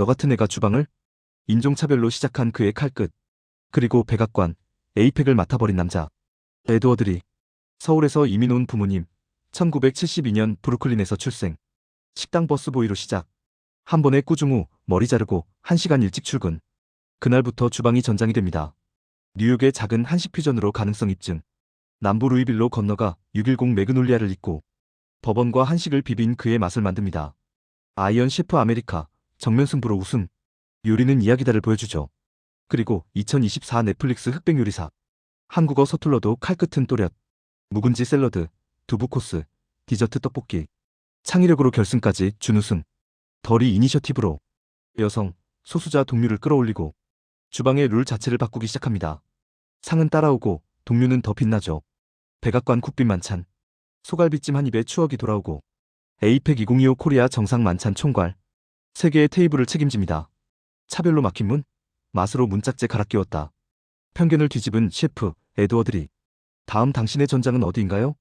너 같은 애가 주방을? 인종차별로 시작한 그의 칼끝. 그리고 백악관, 에이펙을 맡아버린 남자. 에드워드리. 서울에서 이민 온 부모님. 1972년 브루클린에서 출생. 식당 버스보이로 시작. 한 번에 꾸중 후 머리 자르고 1시간 일찍 출근. 그날부터 주방이 전장이 됩니다. 뉴욕의 작은 한식 퓨전으로 가능성 입증. 남부 루이빌로 건너가 610 매그놀리아를 잇고 법원과 한식을 비빈 그의 맛을 만듭니다. 아이언 셰프 아메리카, 정면 승부로 우승. 요리는 이야기다를 보여주죠. 그리고 2024 넷플릭스 흑백 요리사. 한국어 서툴러도 칼끝은 또렷. 묵은지 샐러드, 두부 코스, 디저트 떡볶이. 창의력으로 결승까지 준우승. 덜이 이니셔티브로 여성, 소수자 동료를 끌어올리고 주방의 룰 자체를 바꾸기 시작합니다. 상은 따라오고 동료는 더 빛나죠. 백악관 국빈 만찬. 소갈비찜 한 입에 추억이 돌아오고 에이펙 2025 코리아 정상 만찬 총괄. 세 개의 테이블을 책임집니다. 차별로 막힌 문, 맛으로 문짝제 갈아 끼웠다. 편견을 뒤집은 셰프 에드워드리. 다음 당신의 전장은 어디인가요?